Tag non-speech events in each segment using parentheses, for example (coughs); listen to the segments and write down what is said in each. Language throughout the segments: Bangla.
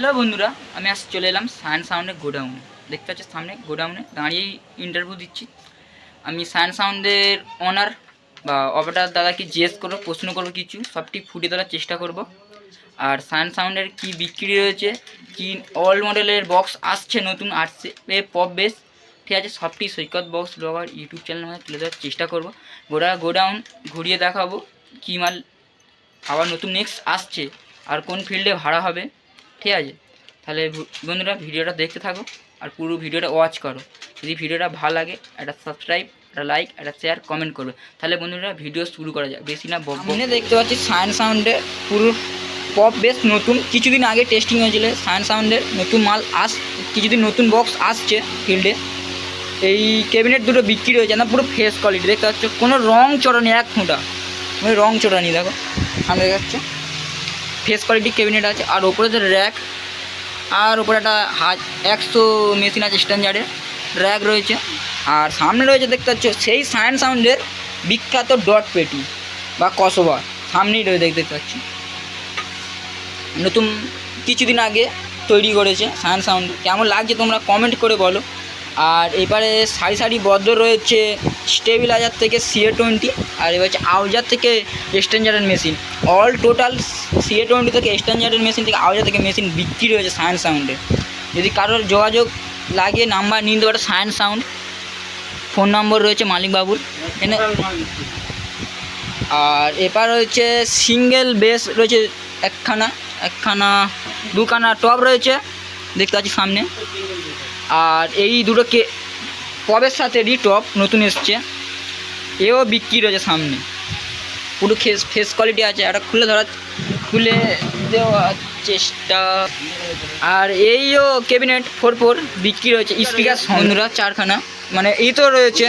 হ্যালো বন্ধুরা, আমি আজ চলে এলাম সায়েন্স সাউন্ডের গোডাউনে। দেখতে পাচ্ছি সামনে গোডাউনে দাঁড়িয়েই ইন্টারভিউ দিচ্ছি। আমি সায়েন্স সাউন্ডের ওনার বা অপারেটার দাদাকে জিজ্ঞেস করব, প্রশ্ন করব কিছু, সবটি ফুটিয়ে তোলার চেষ্টা করব। আর সায়েন্স সাউন্ডের কি বিক্রি রয়েছে কি অল মডেলের বক্স আসছে, নতুন আসছে পপ বেস ঠিক আছে, সবটি Saikat box blogger YouTube channel তুলে দেওয়ার চেষ্টা করব। গোড়া গোডাউন ঘুরিয়ে দেখাবো, কী মাল আবার নতুন নেক্সট আসছে, আর কোন ফিল্ডে ভাড়া হবে। ঠিক আছে? তাহলে বন্ধুরা ভিডিওটা দেখতে থাকো আর পুরো ভিডিওটা ওয়াচ করো। যদি ভিডিওটা ভালো লাগে, একটা সাবস্ক্রাইব একটা লাইক একটা শেয়ার কমেন্ট করবে। তাহলে বন্ধুরা ভিডিও শুরু করা যায় বেশি না সামনে দেখতে পাচ্ছি সায়েন্স সাউন্ডে পুরো পপ বেশ নতুন। কিছুদিন আগে টেস্টিং হয়েছিল সায়েন্স সাউন্ডের নতুন মাল আস, কিছুদিন নতুন বক্স আসছে ফিল্ডে এই ক্যাবিনেট দুটো বিক্রি হয়েছে, না পুরো ফ্রেশ কোয়ালিটি দেখতে পাচ্ছ, কোনো রং চড়ানি, এক ফুঁটা। রং চড়ানি, দেখো। দেখা যাচ্ছে ফেস কোয়ালিটি ক্যাবিনেট আছে, আর ওপরে যে র্যাক আর ওপরে একটা হাজ একশো মেশিন আছে স্ট্যান্ডার্ডের র্যাক রয়েছে। আর সামনে রয়েছে দেখতে পাচ্ছ, সেই সায়েন্স সাউন্ডের বিখ্যাত ডট পেটি বা কসবা সামনেই রয়েছে দেখতে পাচ্ছি। নতুন কিছুদিন আগে তৈরি করেছে সায়েন্স সাউন্ড কেমন লাগছে তোমরা কমেন্ট করে বলো। আর এবারে সারি সারি বদ্ধ রয়েছে স্টেবিলাইজার থেকে সিএ টোয়েন্টি আর এবার হচ্ছে আউজার থেকে এক্সটেঞ্জারের machine all total CA twenty থেকে এক্সটেঞ্জারের মেশিন থেকে আউজার থেকে মেশিন বিক্রি রয়েছে সায়েন্স সাউন্ডে যদি কারোর যোগাযোগ লাগে নাম্বার নিয়ে নিতে পারো সায়েন্স সাউন্ড ফোন নম্বর রয়েছে মালিকবাবুর এনে আর এবার রয়েছে সিঙ্গেল বেস রয়েছে একখানা একখানা, দুখানা টপ রয়েছে। দেখতে পাচ্ছি সামনে। আর এই দুটো কে পবের সাথে রি টপ নতুন এসছে। এও বিক্রি রয়েছে সামনে। পুরো ফেস ফেস কোয়ালিটি আছে। একটা খুলে ধরার, খুলে দেওয়ার চেষ্টা। আর এইও ক্যাবিনেট ফোর ফোর বিক্রি রয়েছে। স্পিকার সন্ধ্যা চারখানা। মানে এই তো রয়েছে।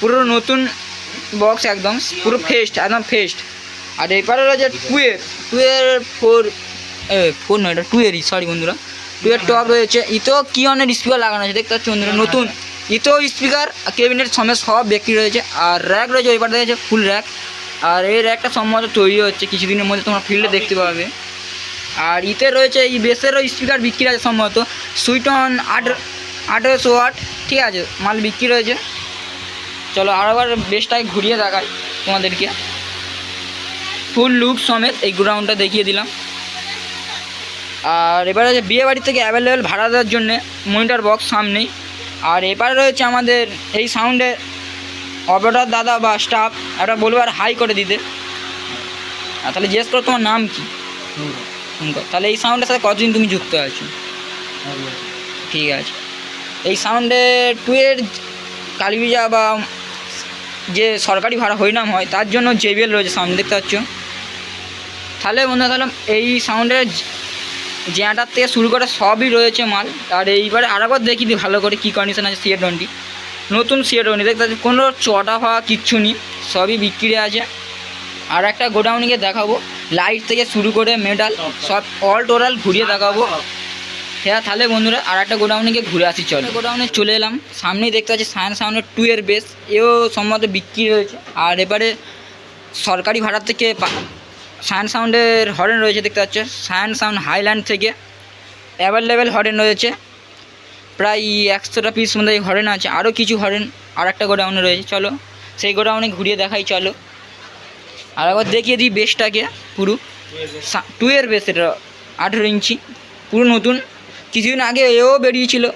পুরো নতুন বক্স একদম। পুরো ফেস্ট একদম ফেস্ট আর এবারে রয়েছে টুয়ের টুয়ের ফোর ফোর নয়, এটা টুয়েরই সরি বন্ধুরা। টুয়ের টপ রয়েছে। ইতেও কি অনেক স্পিকার লাগানো আছে, দেখতে পাচ্ছি বন্ধুরা, নতুন। ইতেও স্পিকার ক্যাবিনেট সমেত সব বিক্রি রয়েছে। আর র্যাক রয়েছে, ওই পাশে রয়েছে ফুল র্যাক আর এই র্যাকটা সম্ভবত তৈরি হচ্ছে কিছুদিনের মধ্যে, তোমরা ফিল্ডে দেখতে পাবে। আর ইতে রয়েছে, এই বেসেরও স্পিকার বিক্রি আছে সম্ভবত। সুইটন আট, আঠেরোশো ওয়াট ঠিক আছে, মাল বিক্রি রয়েছে। চলো আরেকবার বেশটাই ঘুরিয়ে দেখাই তোমাদেরকে। ফুল লুক সমেত এই গ্রাউন্ডটা দেখিয়ে দিলাম। আর এবারে আছে বিয়ে বাড়ি থেকে অ্যাভেলেবেল ভাড়া দেওয়ার জন্যে মনিটর বক্স সামনেই। আর এবারে রয়েছে আমাদের এই সাউন্ডে অপারেটর দাদা বা স্টাফ একটা বলব আর হাই করে দিতে। আর তাহলে জিজ্ঞেস করো তোমার নাম কি? তাহলে এই সাউন্ডের সাথে কতদিন তুমি যুক্ত আছো? ঠিক আছে। এই সাউন্ডে টুয়ের কালীপূজা বা যে সরকারি ভাড়া হরিনাম হয় তার জন্য জেবিএল রয়েছে সামনে দেখতে পাচ্ছ? তাহলে বন্ধুরা তাহলে এই সাউন্ডের জ্যাঁটার থেকে শুরু করে সবই রয়েছে মাল। আর এইবারে আরেকবার দেখি দিই ভালো করে কী কন্ডিশন আছে সিএ টোয়েন্টি নতুন সিএ টোয়েন্টি দেখতে পাচ্ছি কোনো চটা ফাওয়া কিচ্ছু নেই, সবই বিক্রি আছে। আর একটা গোডাউনিকে দেখাবো লাইট থেকে শুরু করে মেডাল সব অল টোটাল ঘুরিয়ে দেখাবো। হ্যাঁ তাহলে বন্ধুরা, আর একটা গোডাউনে ঘুরে আসি, চলো। গোডাউনে চলে এলাম, সামনেই দেখতে পাচ্ছি সায়েন্স সাউন্ডের টু এর বেস এও সম্ভবত বিক্রি রয়েছে আর এবারে সরকারি ভাড়া থেকে সায়েন্স সাউন্ডের হরেন রয়েছে দেখতে পাচ্ছ? সায়েন্স সাউন্ড হাইল্যান্ড থেকে অ্যাভেলেবেল হরেন রয়েছে। প্রায় একশোটা পিস মধ্যে হরেন আছে আরও কিছু হরেন আর একটা গোডাউনে রয়েছে। চলো সেই গোডাউনে ঘুরিয়ে দেখাই চলো। আর একবার দেখিয়ে দিই বেসটাকে পুরো। টু এর বেস এটা আঠেরো ইঞ্চি। পুরো নতুন। কিছুদিন আগে এও বেরিয়েছিল।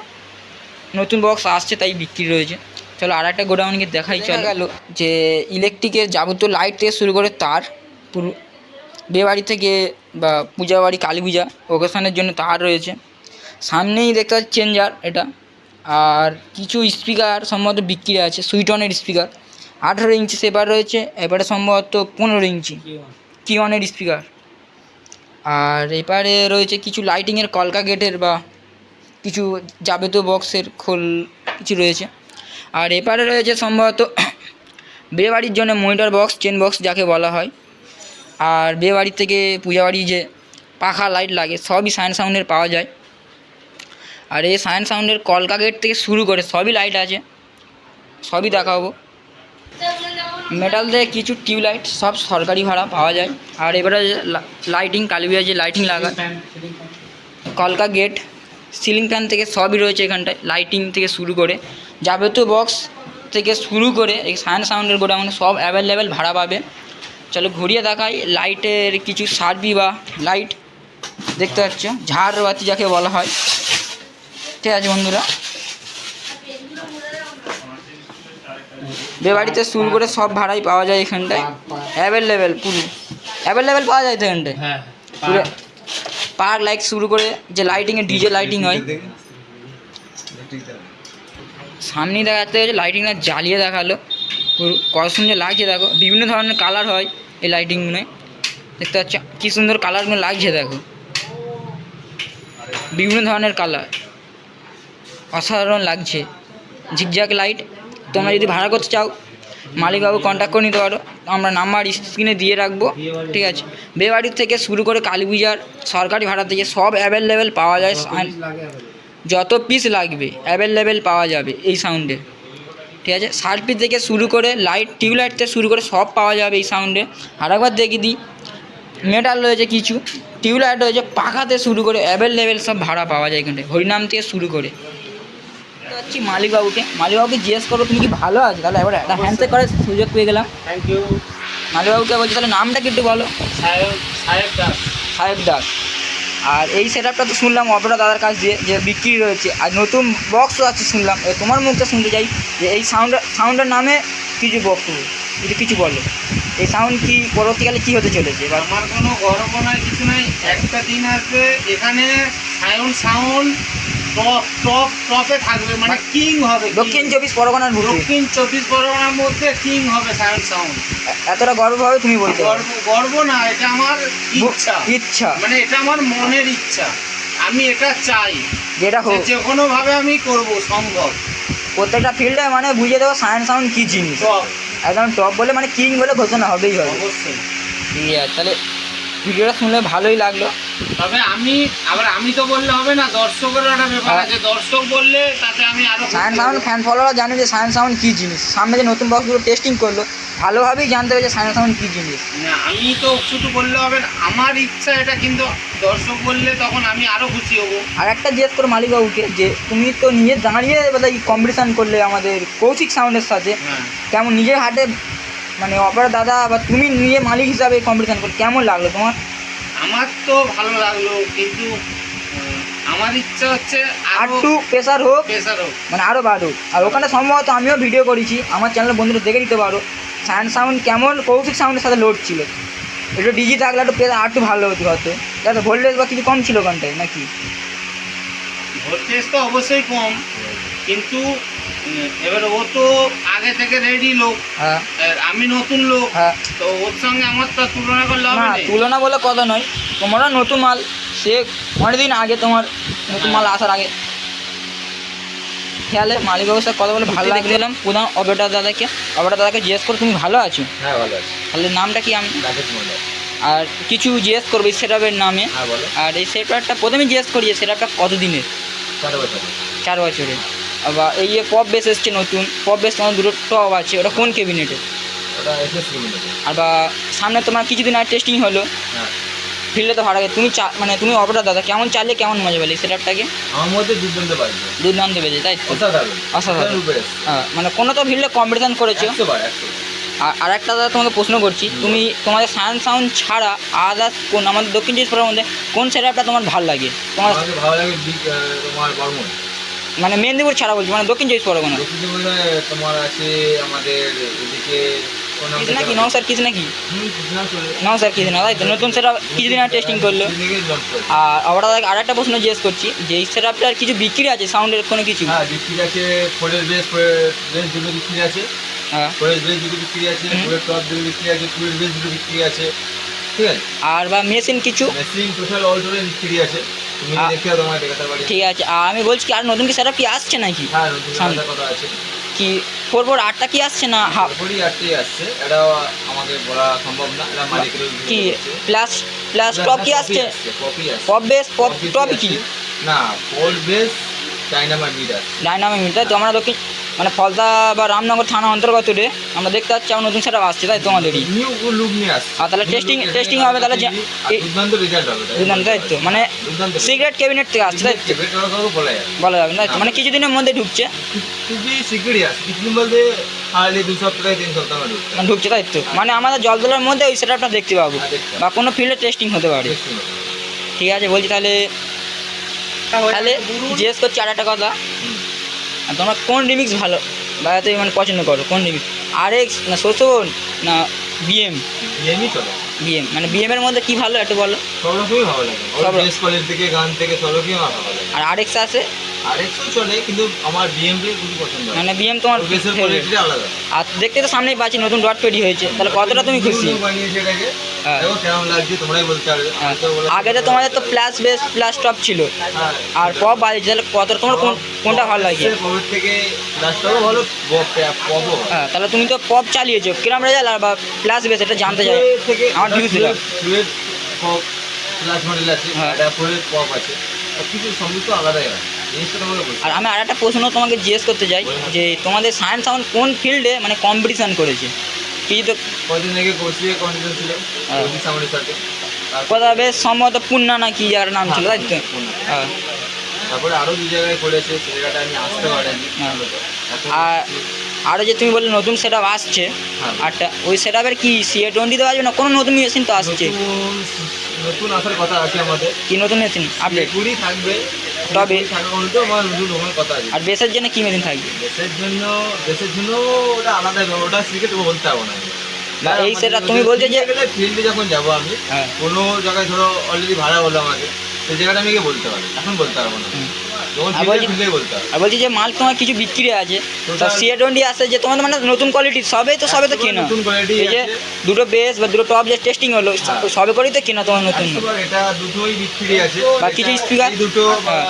নতুন বক্স আসছে তাই বিক্রি রয়েছে। চলো আর একটা গোডাউনকে দেখাই চলে। গেল। যে ইলেকট্রিকের যাবতীয় লাইট থেকে শুরু করে তার পুরো বিয়েবাড়ি থেকে বা পূজা বাড়ি কালী পূজা ওকেশনের জন্য তার রয়েছে। সামনেই দেখতে পাচ্ছি চেঞ্জার এটা। আর কিছু স্পিকার সম্ভবত বিক্রি আছে, সুইটনের স্পিকার আঠেরো ইঞ্চি সেবার রয়েছে, এবারে সম্ভবত পনেরো ইঞ্চি কিওয়ানের স্পিকার আর এপারে রয়েছে কিছু লাইটিংয়ের কলকা গেটের বা কিছু যাবতীয় বক্সের খোল কিছু রয়েছে। আর এপারে রয়েছে সম্ভবত (coughs) বিয়েবাড়ির জন্য মনিটর বক্স চেন বক্স যাকে বলা হয়। আর বিয়ে বিয়েবাড়ির থেকে পূজা বাড়ি যে পাখা লাইট লাগে সবই সায়েন্স সাউন্ডের পাওয়া যায়। আর এই সায়েন্স সাউন্ডের কলকা গেট থেকে শুরু করে সবই লাইট আছে। সবই দেখাবো। মেটাল দিয়ে কিছু টিউবলাইট সব সরকারি ভাড়া পাওয়া যায়। আর এবারে লাইটিং কালীবিয়া যে লাইটিং লাগা কলকা গেট সিলিং ফ্যান থেকে সবই রয়েছে এখানটায় লাইটিং থেকে শুরু করে। যাবতীয় বক্স থেকে শুরু করে এই সায়েন্স সাউন্ডের গোডাউনে সব অ্যাভেলেবেল ভাড়া পাবে। চলো ঘুরিয়ে দেখাই লাইটের কিছু সার্বি বা লাইট দেখতে পাচ্ছ। ঝাড় বাতি যাকে বলা হয়। ঠিক আছে বন্ধুরা। বেবাড়িতে শুরু করে সব ভাড়াই পাওয়া যায় এখানটায়। অ্যাভেলেবেল পুরো। অ্যাভেলেবেল পাওয়া যায় তো এখানটায়? হ্যাঁ পুরো পার লাইট শুরু করে যে লাইটিংয়ে ডিজে লাইটিং হয়। সামনে দেখা যাচ্ছে লাইটিংটা জ্বালিয়ে দেখাল। কত সুন্দর লাগছে দেখো। বিভিন্ন ধরনের কালার হয় এই লাইটিংগুলো দেখতে পাচ্ছ কী সুন্দর কালারগুলো লাগছে দেখো। বিভিন্ন ধরনের কালার অসাধারণ লাগছে। ঝিকঝাক লাইট তোমরা যদি ভাড়া করতে চাও মালিকবাবু কন্ট্যাক্ট করে নিতে পারো। আমরা নাম্বার স্ক্রিনে দিয়ে রাখব। ঠিক আছে? বেবাড়ির থেকে শুরু করে কালী পূজার সরকারি ভাড়া থেকে সব অ্যাভেলেবেল পাওয়া যায়। যত পিস লাগবে অ্যাভেলেবেল পাওয়া যাবে এই সাউন্ডে ঠিক আছে? সার্পি থেকে শুরু করে লাইট টিউবলাইট থেকে শুরু করে সব পাওয়া যাবে এই সাউন্ডে আর একবার দেখি দিই মেটাল রয়েছে কিছু টিউবলাইট রয়েছে পাখাতে শুরু করে অ্যাভেলেবেল সব ভাড়া পাওয়া যায় এখানটায় হরিনাম থেকে শুরু করে। মালিকবাবুকে। মালিকবাবুকে জিজ্ঞেস করো তুমি কি ভালো আছো? তাহলে এবার একটা হ্যান্ডশেক করার সুযোগ পেয়ে গেলাম। থ্যাংক ইউ মালিকবাবুকে বলছি তাহলে নামটা কি একটু বলো? সাহেব সাহেব দাস। সাহেব দাস। আর এই সেট আপটা তো শুনলাম অপেরা দাদার কাছ দিয়ে, যে বিক্রি রয়েছে। আর নতুন বক্সও আছে শুনলাম। তোমার মুখটা শুনতে চাই, যে এই সাউন্ড সাউন্ডের নামে কিছু বক্স যদি কিছু বলো। এই সাউন্ড কি পরবর্তীকালে কি হতে চলেছে? এবার আমার কোনো গর্ব কিছু নাই। একটা দিন আসবে, এখানে সাউন্ড সাউন্ড টপ টপ টপে থাকবে মানে কিং হবে দক্ষিণ চব্বিশ পরগনার বুকে দক্ষিণ চব্বিশ পরগনার মধ্যে কিং হবে সাউন্ড। সাউন্ড এতটা গর্বভাবে তুমি পারো। গর্ব গর্ব না এটা আমার ইচ্ছা। ইচ্ছা। মানে এটা আমার মনের ইচ্ছা। আমি এটা চাই যেটা হোক যে কোনো ভাবে আমি করব সম্ভব। প্রত্যেকটা ফিল্ডে মানে বুঝিয়ে দেবো সায়েন্স সাউন্ড কী জিনিস। টপ। একদম টপ বলে মানে কিং বলে ঘোষণা হবেই হবে। অবশ্যই। ঠিক আছে তাহলে ভিডিওটা শুনলে ভালোই লাগল। তবে আমি আবার আমি তো বললে হবে না দর্শকের একটা ব্যাপার হ্যাঁ। আছে। দর্শক বললে তাতে আমি আরও সায়েন্স সাউন্ড ফ্যান ফলোয়ার জানে যে সায়েন্স সাউন্ড কী জিনিস। সামনে যে নতুন বক্সগুলো টেস্টিং করল ভালোভাবেই জানতে হবে যে সায়েন্স সাউন্ড কী জিনিস। না, আমি তো শুধু বললে হবে না আমার ইচ্ছা এটা কিন্তু দর্শক বললে তখন আমি আরও খুশি হব। আর একটা জিজ্ঞেস করো মালিকবাবুকে যে তুমি তো নিজে দাঁড়িয়ে এই কম্পিটিশান করলে আমাদের কৌশিক সাউন্ডের সাথে। হ্যাঁ। কেমন নিজের হাতে মানে অপরা দাদা বা তুমি নিজে মালিক হিসাবে কম্পিটিশান করলে কেমন লাগল তোমার? আমার তো ভালো লাগল কিন্তু আমার ইচ্ছা হচ্ছে আর আরও একটু প্রেশার হোক প্রেসার হোক। মানে আরও বাড়ুক। আর ওখানে সম্ভবত আমিও ভিডিও করেছি আমার চ্যানেলের বন্ধুরা দেখে নিতে পারো। সায়েন্স সাউন্ড কেমন? কৌশিক সাউন্ডের সাথে লোড ছিল। একটু ডিজি থাকলে একটু প্রেশার আর একটু ভালো হতো হয়তো। যাতে ভোল্টেজ বা কিছু কম ছিল ওখানটায় নাকি? ভোল্টেজ তো অবশ্যই কম কিন্তু এবার ও তো আগে থেকে রেডি লোক। হ্যাঁ। আমি নতুন লোক। হ্যাঁ। তো ওর সঙ্গে আমার তো তুলনা করলে হবে না তুলনা বলে কথা নয়। তোমরা নতুন মাল। সে অনেকদিন আগে তোমার নতুন মাল আসার আগে। খেয়ালে মালিক ব্যবস্থা কথা বলে ভালো লাগল। এলাম প্রধান অবেটা দাদাকে। অবেটা দাদাকে জিজ্ঞেস করে তুমি ভালো আছো? হ্যাঁ ভালো আছে। তাহলে নামটা কি আমি? আর কিছু জিজ্ঞেস করব সেটআপের নামে। হ্যাঁ বলো। আর এই সেটআপটা প্রথমে জিজ্ঞেস করি সেটআপটা কত দিনের চার বছর চার বছরের। বা এই যে পপ বেস এসছে নতুন পপ বেস তোমার দুটো টপ আছে ওটা কোন কেবিনেটে ওটা আর বা সামনে তোমার কিছুদিন আগে টেস্টিং হলো। হ্যাঁ। ফিল্ডে তো ভাড়া তুমি চা মানে তুমি অপরাধ দাদা কেমন চালিয়ে কেমন মজা পেলে আমার মধ্যে দুর্দান্ত বাজবে দুর্দান্ত বেজে তাই তো? অসাধারণ। হ্যাঁ, মানে কোনো তো ফিল্ডে কম্পিটিশন করেছ আর আরেকটা দাদা তোমাকে প্রশ্ন করছি তুমি তোমাদের সায়েন্স সাউন্ড ছাড়া আদার্স কোন আমাদের দক্ষিণ চব্বিশ পরগনার মধ্যে কোন সেটআপটা তোমার ভালো লাগে? তোমার ভালো লাগে তোমার বর্মন। মানে মেদিনীপুর ছাড়া বলছি মানে দক্ষিণ চব্বিশ পরগনা। তোমার আছে আমাদের এদিকে কোন নাম কিছু নাকি? নও স্যার কিছু নাকি? হুম, কৃষ্ণা চলে। নও স্যার কিছু না তাই তো নতুন সেটা কিছুদিন আগে টেস্টিং করল। আর আর একটা প্রশ্ন জিজ্ঞেস করছি যে এই কিছু বিক্রি আছে সাউন্ডের কোনো কিছু? হ্যাঁ বিক্রি আছে ফোরের বেস বেস দুটো বিক্রি আছে। হ্যাঁ। ফোরের বেস দুটো বিক্রি আছে। ফোরের টপ দুটো বিক্রি আছে টুয়ের বেস দুটো বিক্রি আছে। ঠিক আছে? আর বা মেশিন কিছু? মেশিন টোটাল অল টোটাল বিক্রি আছে। ঠিক আছে আর আমি বলছি কি আর নতুন কি সেটআপ কি আসছে নাকি? হ্যাঁ নতুন কথা আছে? কি ফোর ফোর আটটা কি আসছে না? হাফ তারপরেই আটটি আসছে এটা আমাকে বলা সম্ভব না এটা মালিকের কি প্লাস প্লাস টপ কি আসছে? পপ বেস পপ টপ কি? না four bass dynamite meter dynamic meter তো আমরা দক্ষিণ মানে ফলতা বা রামনগর থানা অন্তর্গত রে। আমরা দেখতে পাচ্ছি আমার নতুন সেটা আসছে তাই তোমাদেরই। নিউ লুক নিয়ে আসছে। আর তাহলে টেস্টিং আমরা হবে তাহলে দুর্দান্ত রেজাল্ট হবে তাই। তাই তো? মানে সিগারেট ক্যাবিনেট থেকে আসছে তাই বলা যাবে না। বলা যাবে না তাই তো? মানে কিছুদিনের মধ্যে ঢুকছে। খুবই শিগগিরই আসছে। কিছুদিন বলতে হার্ডলি দু সপ্তাহ তিন সপ্তাহ ঢুকছে। মানে ঢুকছে তাই তো? মানে আমাদের জল তোলার মধ্যে ওই সেটআপটা দেখতে পাবো। হ্যাঁ, বা কোনো ফিল্ডে টেস্টিং হতে পারে। ঠিক আছে বলছি তাহলে তাহলে জিজ্ঞেস করছি আর একটা কথা। আর তোমরা কোন রিমিক্স ভালো? বা তুমি মানে পছন্দ করো কোন রিমিক্স আর এক্স না শোষণ না বিএম BM ই চলে। বিএম মানে বিএম এর মধ্যে কি ভালো একটু বলো? সব রকমই ভালো লাগে। সব কলেজ থেকে গান থেকে সব রকমই আমার ভালো লাগে। আর আর এক্স আছে? চলে কিন্তু আমার বিএমপি খুবই পছন্দ মানে বিএম তোমার আলাদা। আর দেখতে তো সামনেই পাচ্ছি নতুন ডট তৈরি হয়েছে। তাহলে কতটা তুমি খুশি? বানিয়েছে এটাকে। দেখো কেমন লাগছে তোমরাই বলতে পারবে। হ্যাঁ। তো আগে তো তোমাদের তো প্লাস বেস প্লাস টপ ছিল। হ্যাঁ। আর পপ বাজছে তাহলে কতটা তোমার কোন- কোনটা ভালো লাগে? ভালো হ্যাঁ তাহলে তুমি তো পপ চালিয়েছো। কিরম রেজাল্ট আর বা প্লাস বেস এটা জানতে চাই। থেকে আমার views দিলাম। পপ প্লাস মডেল আছে। হ্যাঁ। পপ আছে। সব কিছু সমস্ত আলাদাই হয়। জিনিসটা তোমাকে বলছি। আর আমি আর একটা প্রশ্ন তোমাকে জিজ্ঞেস করতে চাই যে তোমাদের সায়েন্স সাউন্ড কোন ফিল্ডে মানে কম্পিটিশন করেছে? ছিল? হ্যাঁ। সম্ভবত পুন্না না কি নাম ছিল তাই তো? হ্যাঁ। তারপরে আরও দু জায়গায় করেছে সে জায়গাটা আমি আসতে পারিনি। হ্যাঁ। আর আরও যে তুমি বললে নতুন সেট আপ আসছে। আটটা ওই সেট কি সিএ টোয়েন্টিতে আসবে না? কোনো নতুন মেশিন তো আসছে। নতুন নতুন আসার কথা আছে আমাদের। কি নতুন মেশিন আপডেট কুড়ি থাকবে। তবে- আর বেসের জন্য কি মেশিন থাকবে? দেশের জন্য দেশের জন্য ওটা আলাদা ওটা শিখে তোকে বলতে পারব না। আমি। এই সেটা তুমি বলছো যে ফিল্ডে যখন যাব আমি হ্যাঁ। কোনো জায়গায় ধরো অলরেডি ভাড়া হলো আমাকে সেই জায়গাটা আমি বলতে পারি এখন বলতে পারব না। আর বলছি- যে মাল তোমার কিছু বিক্রি আছে তো সিএ টোয়েন্টি আসছে যে তোমাদের মানে নতুন কোয়ালিটি সবে তো সবে তো কেনা। এই যে দুটো বেস বা দুটো টপ যে টেস্টিং হলো হ্যাঁ। সবে করেই তো কেনা তোমার নতুন। এটা দুটোই বিক্রি আছে। বা কিছু? এই দুটো হ্যাঁ।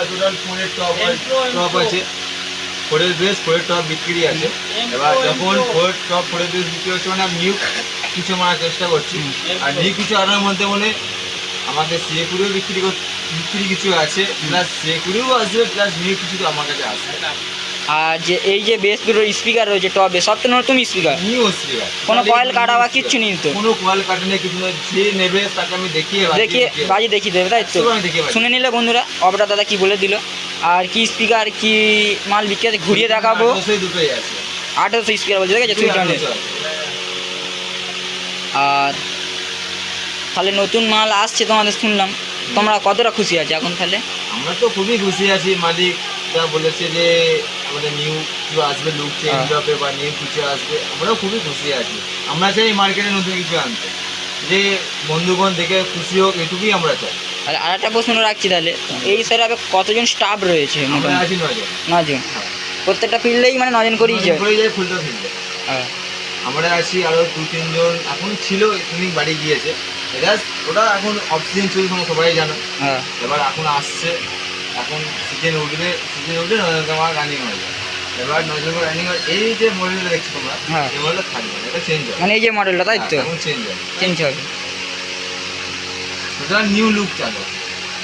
ফোনের টপ টপ আছে ফোরের বেস ফোরের টপ বিক্রি আছে। এবার যখন ফোর টপ ফোরের বেস বিক্রি হচ্ছে মানে আমি নিউ কিছু মারার চেষ্টা করছি। আর নিউ কিছু আনার মধ্যে মানে আমাদের সিএকুড়িও বিক্রি বিক্রি কিছু আছে প্লাস সিএকুড়িও আসবে প্লাস নিউ কিছু তো আমার কাছে আসবে আর যে এই যে বেস দুটোর স্পিকার রয়েছে টপে সব তো নতুন স্পিকার নিউ স্পিকার কোনো কয়েল কাটা বা কিচ্ছু নেই তো? কোনো কয়েল কাটে নেই কিছু যে নেবে তাকে আমি দেখিয়ে দেখিয়ে বাজি দেখিয়ে দেবে তাই তো? শুনে নিলে বন্ধুরা অপরা দাদা কি বলে দিল? আর কি স্পিকার কি মাল বিক্রি আছে ঘুরিয়ে দেখাবো। দুটোই আছে। আঠারোশো স্পিকার বলছে সুইচ অনের আছে। আর তাহলে নতুন মাল আসছে তোমাদের শুনলাম। তোমরা কতটা খুশি আছে এখন তাহলে? আমরা তো খুবই খুশি আছি মালিক যা বলেছে যে আমাদের নিউ কিছু আসবে লুক চেঞ্জ হ্যাঁ। হবে বা নিউ কিছু আসবে আমরাও খুবই খুশি আছি। আমরা চাই মার্কেটে নতুন কিছু আনতে। যে বন্ধুগণ দেখে খুশি হোক এটুকুই আমরা চাই। আর আর একটা প্রশ্ন রাখছি তাহলে এই সেরাপে কতজন স্টাফ রয়েছে মোটামুটি? নজন নজন প্রত্যেকটা ফিল্ডেই মানে নজন করেই যায়। করে যাই ফুলটা ফিল্ডে হ্যাঁ। আমরা আছি আরও দু তিনজন এখন ছিল তুমি বাড়ি গিয়েছে। এরা ওটা এখন অক্সিজেন চলছে তোমরা সবাই জানো। হ্যাঁ। এবার এখন আসছে এখন সিজন উঠবে সিজন উঠলে নজর তোমার রানিং হয়ে যাবে। এবার নজর রানিং এই যে মডেলটা দেখছ তোমরা হ্যাঁ। এই মডেলটা থাকবে এটা চেঞ্জ হবে। মানে এই যে মডেলটা তাই তো? হ্যাঁ, এখন চেঞ্জ হবে। চেঞ্জ হবে। টোটাল নিউ লুক চালু।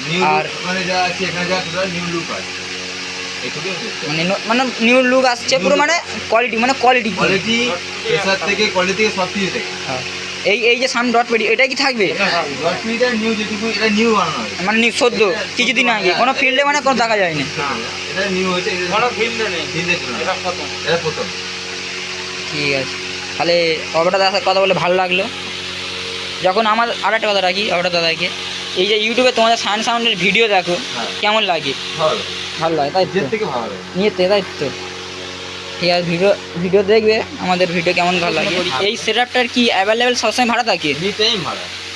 নিউ আর- ওখানে যা আছে এখানে যা টোটাল নিউ লুক আছে। মানে মানে নিউ লুক আসছে পুরো মানে কোয়ালিটি মানে কোয়ালিটি কোয়ালিটি থেকে কোয়ালিটি থেকে সব কিছু থেকে এই এই যে সাম ডট পেডি এটা কি থাকবে? মিনিটের নিউ যেটুকু এটা নিউ মানে সদ্য কিছুদিন আগে। কোনো ফিল্ডে মানে কোনো দেখা যায়নি। না, এটা নিউ হয়েছে কোনো ফিল্ডে নেই ফিল্ডে এটা প্রথম। এটা প্রথম। ঠিক আছে। তাহলে অবটা দাদার কথা বলে ভালো লাগল। যখন আমার আর একটা কথা রাখি অবটা দাদাকে। এই যে ইউটিউবে তোমাদের সান সাউন্ডের ভিডিও দেখো হ্যাঁ। কেমন লাগে? ভালো। ভালো লাগে তাই তো? নিজের থেকে ভালো লাগে। নিয়ে তাই তো? ঠিক আছে ভিডিও ভিডিও দেখবে আমাদের ভিডিও কেমন ভালো লাগে। এই সেটআপটার কি অ্যাভেলেবেল সবসময় ভাড়া থাকে?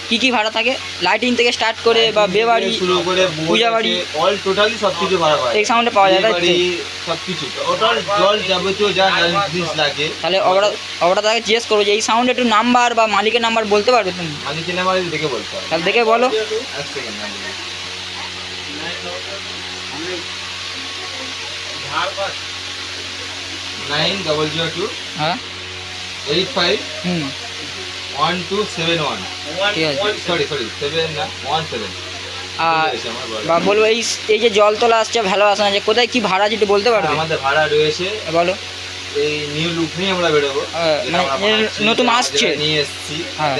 কি কি ভাড়া থাকে? লাইটিং থেকে স্টার্ট করে বা বে বাড়ি শুরু করে পূজা বাড়ি। অল টোটালি সব কিছু ভাড়া পাওয়া এই সাউন্ডে পাওয়া যায় তাই সব কিছু টোটাল জল যাবতীয় যা জিনিস লাগে। তাহলে অবরা অবরা তাকে জিজ্ঞেস করব যে এই সাউন্ড একটু নাম্বার বা মালিকের নাম্বার বলতে পারবে তুমি? মালিকের নাম্বার দেখে বলতে হবে। তাহলে দেখে বলো। এক second nine double zero two হ্যাঁ। এইট ফাইভ হুম। One two seven one. ঠিক আছে। সরি সরি সেভেন না ওয়ান সেভেন। আর বা বলব এই এই যে জল তোলা আসছে ভালো আসে না যে কোথায় কি ভাড়া আছে একটু বলতে পারবে আমাদের ভাড়া রয়েছে। বলো। এই নিউ লুক নিয়ে আমরা বেরোবো। হ্যাঁ, মানে নতুন আসছে। নিয়ে এসেছি হ্যাঁ।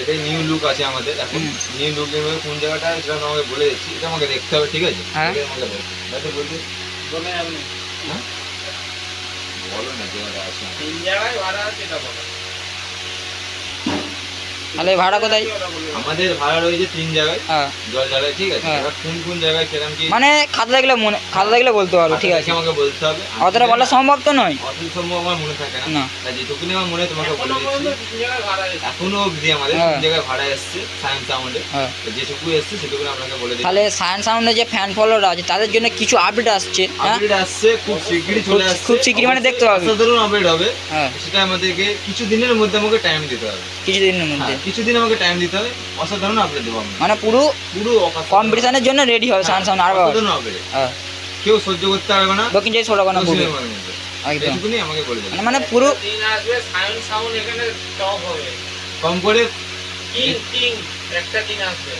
এটাই নিউ লুক আছে আমাদের। এখন নিউ লুক কোন জায়গাটা সেটা আমি আমাকে বলে দিচ্ছি এটা আমাকে দেখতে হবে ঠিক আছে? হ্যাঁ। আমাকে বলতে বলতে বলে আপনি বলো না জায়গাটা আছে তিন জায়গায় ভাড়া আছে এটা বলো তাহলে ভাড়া কোথায়? আমাদের ভাড়া রয়েছে তিন জায়গায় হ্যাঁ। জল জায়গায় ঠিক আছে। হ্যাঁ। কোন কোন জায়গায় কিরম কি? মানে খাতা দেখলে মনে খাতা দেখলে বলতে পারব ঠিক আছে। আমাকে বলতে হবে। অতটা বলা সম্ভব তো নয়। সম্ভব আমার মনে থাকে না। তাই আমার মনে তোমাকে বলে এখনও দিচ্ছি অবধি আমাদের হ্যাঁ। তিন জায়গায় ভাড়া এসছে সায়েন্স সাউন্ডে। হ্যাঁ। যেটুকু এসছে সেটুকু আপনাকে বলে দিচ্ছি। তাহলে সায়েন্স সাউন্ডে যে ফ্যান ফলোয়ার আছে তাদের জন্য কিছু আপডেট আসছে আপডেট আসছে খুব শিগগিরই চলে আসছে। খুব শিগগিরই মানে দেখতে পাবে। আপডেট হবে। হ্যাঁ। সেটা আমাদেরকে কিছু দিনের মধ্যে আমাকে টাইম দিতে হবে। কিছুদিনের মধ্যে। হ্যাঁ, কিছুদিন আমাকে টাইম দিতে হবে অসাধারণ আপডেট দেবো মানে পুরো পুরো কম্পিটিশনের জন্য রেডি হবে সায়েন্স সাউন্ড আর অসাধারণ update। হ্যাঁ। কেউ সহ্য করতে পারবে না দক্ষিণ পুরো একদম। আমাকে বলে দেবে। মানে মানে পুরো দিন আসবে সায়ন সাউন্ড এখানে টপ হবে। কম করে কিং কিং একটা দিন আসবে।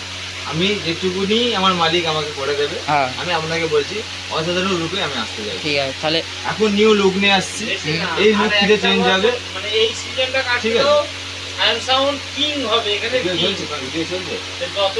আমি যেটুকুনি আমার মালিক আমাকে করে দেবে হ্যাঁ। আমি আপনাকে বলছি অসাধারণ রূপে আমি আসতে যাই ঠিক আছে তাহলে এখন নিউ লুক নিয়ে আসছি। এই লুক ফিরে চেঞ্জ হবে। মানে এই সিজনটা কাটলেও আছে। সায়ন সাউন্ড কিং হবে এখানে যত